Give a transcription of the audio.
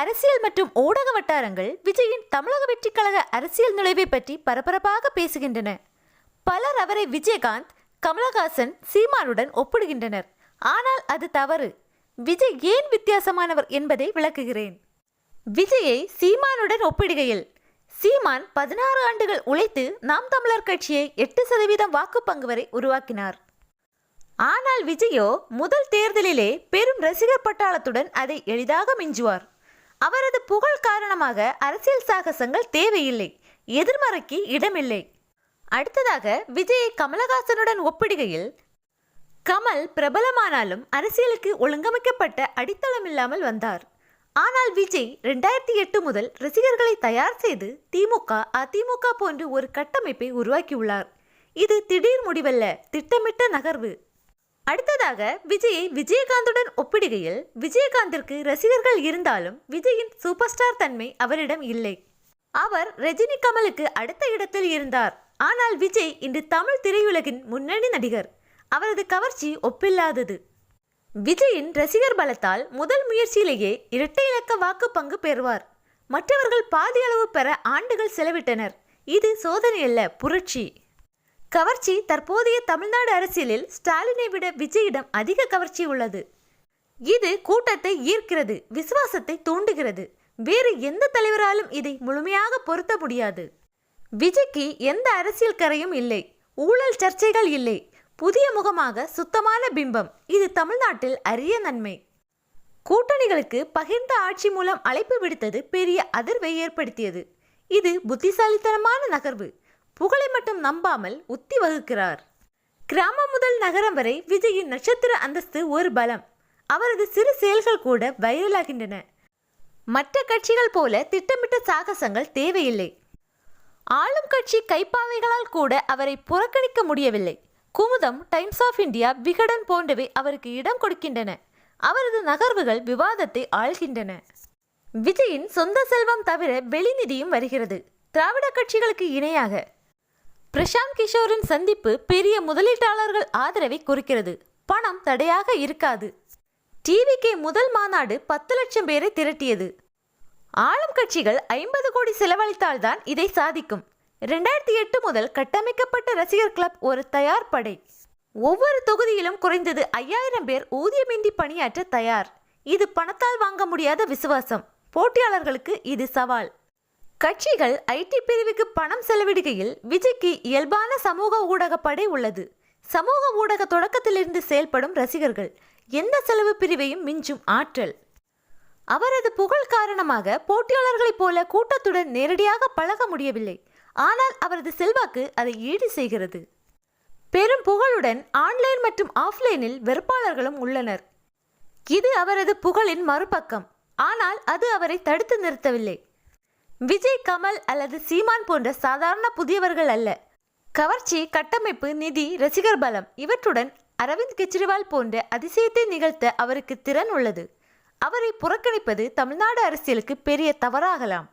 அரசியல் மற்றும் ஊடக வட்டாரங்கள் விஜயின் தமிழக வெற்றிக்கழக அரசியல் நுழைவை பற்றி பரபரப்பாக பேசுகின்றன. பலர் அவரை விஜயகாந்த் கமலஹாசன் சீமானுடன் ஒப்பிடுகின்றனர். ஆனால் அது தவறு. விஜய் ஏன் வித்தியாசமானவர் என்பதை விளக்குகிறேன். விஜயை சீமானுடன் ஒப்பிடுகையில் சீமான் பதினாறு ஆண்டுகள் உழைத்து நாம் தமிழர் கட்சியை எட்டு சதவீதம் வாக்கு பங்கு வரை உருவாக்கினார். ஆனால் விஜயோ முதல் தேர்தலிலே பெரும் ரசிகர் பட்டாளத்துடன் அதை எளிதாக மிஞ்சுவார். அவரது புகழ் காரணமாக அரசியல் சாகசங்கள் தேவையில்லை எதிர்மறைக்கு இடமில்லை. அடுத்ததாக விஜயை கமலஹாசனுடன் ஒப்பிடுகையில் கமல் பிரபலமானாலும் அரசியலுக்கு ஒழுங்கமைக்கப்பட்ட அடித்தளம் இல்லாமல் வந்தார். ஆனால் விஜய் ரெண்டாயிரத்தி எட்டு முதல் ரசிகர்களை தயார் செய்து திமுக அதிமுக போன்று ஒரு கட்டமைப்பை உருவாக்கியுள்ளார். இது திடீர் முடிவல்ல திட்டமிட்ட நகர்வு. அடுத்ததாக விஜயை விஜயகாந்துடன் ஒப்பிடுகையில் விஜயகாந்திற்கு ரசிகர்கள் இருந்தாலும் விஜயின் சூப்பர் ஸ்டார் தன்மை அவரிடம் இல்லை. அவர் ரஜினி கமலுக்கு அடுத்த இடத்தில் இருந்தார். ஆனால் விஜய் இன்று தமிழ் திரையுலகின் முன்னணி நடிகர். அவரது கவர்ச்சி ஒப்பில்லாதது. விஜயின் ரசிகர் பலத்தால் முதல் முயற்சியிலேயே இரட்டை இலக்க வாக்கு பங்கு பெறுவார். மற்றவர்கள் பாதி அளவு பெற ஆண்டுகள் செலவிட்டனர். இது சோதனை அல்ல புரட்சி. கவர்ச்சி தற்போதைய தமிழ்நாடு அரசியலில் ஸ்டாலினை விட விஜயிடம் அதிக கவர்ச்சி உள்ளது. இது கூட்டத்தை ஈர்க்கிறது விசுவாசத்தை தூண்டுகிறது. வேறு எந்த தலைவராலும் இதை முழுமையாக பொருத்த முடியாது. விஜய்க்கு எந்த அரசியல் கரையும் இல்லை ஊழல் சர்ச்சைகள் இல்லை. புதிய முகமாக சுத்தமான பிம்பம் இது தமிழ்நாட்டில் அரிய நன்மை. கூட்டணிகளுக்கு பகிர்ந்த ஆட்சி மூலம் அழைப்பு விடுத்தது பெரிய அதிர்வை ஏற்படுத்தியது. இது புத்திசாலித்தனமான நகர்வு. புகழை மட்டும் நம்பாமல் உத்தி வகுக்கிறார். கிராமம் முதல் நகரம் வரை விஜயின் நட்சத்திர அந்தஸ்து ஒரு பலம். அவரது சிறு செயல்கள் கூட வைரலாகின்றன. மற்ற கட்சிகள் போல திட்டமிட்ட சாகசங்கள் தேவையில்லை. ஆளும் கட்சி கைப்பாவைகளால் கூட அவரை புறக்கணிக்க முடியவில்லை. Kumudam Times of India Vikatan போன்றவை அவருக்கு இடம் கொடுக்கின்றன. அவரது நகர்வுகள் விவாதத்தை ஆழ்கின்றன விஜயின் சொந்த செல்வம் தவிர வெளிநிதியும் வருகிறது. திராவிட கட்சிகளுக்கு இணையாக பிரசாந்த் கிஷோரின் சந்திப்பு பெரிய முதலீட்டாளர்கள் ஆதரவை குறிக்கிறது. பணம் தடையாக இருக்காது. டிவிகே முதல் மாநாடு பத்து லட்சம் பேரை திரட்டியது. ஆளும் கட்சிகள் ஐம்பது கோடி செலவழித்தால்தான் இதை சாதிக்கும். ரெண்டாயிரத்தி எட்டு முதல் கட்டமைக்கப்பட்ட ரசிகர் கிளப் ஒரு தயார் படை. ஒவ்வொரு தொகுதியிலும் குறைந்தது ஐயாயிரம் பேர் ஊதியமின்றி பணியாற்ற தயார். இது பணத்தால் வாங்க முடியாத விசுவாசம். போட்டியாளர்களுக்கு இது சவால். கட்சிகள் ஐடி பிரிவுக்கு பணம் செலவிடுகையில் விஜய்க்கு இயல்பான சமூக ஊடக படை உள்ளது. சமூக ஊடக தொடக்கத்திலிருந்து செயல்படும் ரசிகர்கள் எந்த செலவு பிரிவையும் மிஞ்சும் ஆற்றல். அவரது புகழ் காரணமாக போட்டியாளர்களைப் போல கூட்டத்துடன் நேரடியாக பழக முடியவில்லை. ஆனால் அவரது செல்வாக்கு அதை ஈடு செய்கிறது. பெரும் புகழுடன் ஆன்லைன் மற்றும் ஆஃப்லைனில் வெறுப்பாளர்களும் உள்ளனர். இது அவரது புகழின் மறுபக்கம். ஆனால் அது அவரை தடுத்து நிறுத்தவில்லை. விஜய் கமல் அல்லது சீமான் போன்ற சாதாரண புதியவர்கள் அல்ல. கவர்ச்சி கட்டமைப்பு நிதி ரசிகர் பலம் இவற்றுடன் அரவிந்த் கெஜ்ரிவால் போன்ற அதிசயத்தை நிகழ்த்த அவருக்கு திறன் உள்ளது. அவரை புறக்கணிப்பது தமிழ்நாடு அரசியலுக்கு பெரிய தவறாகலாம்.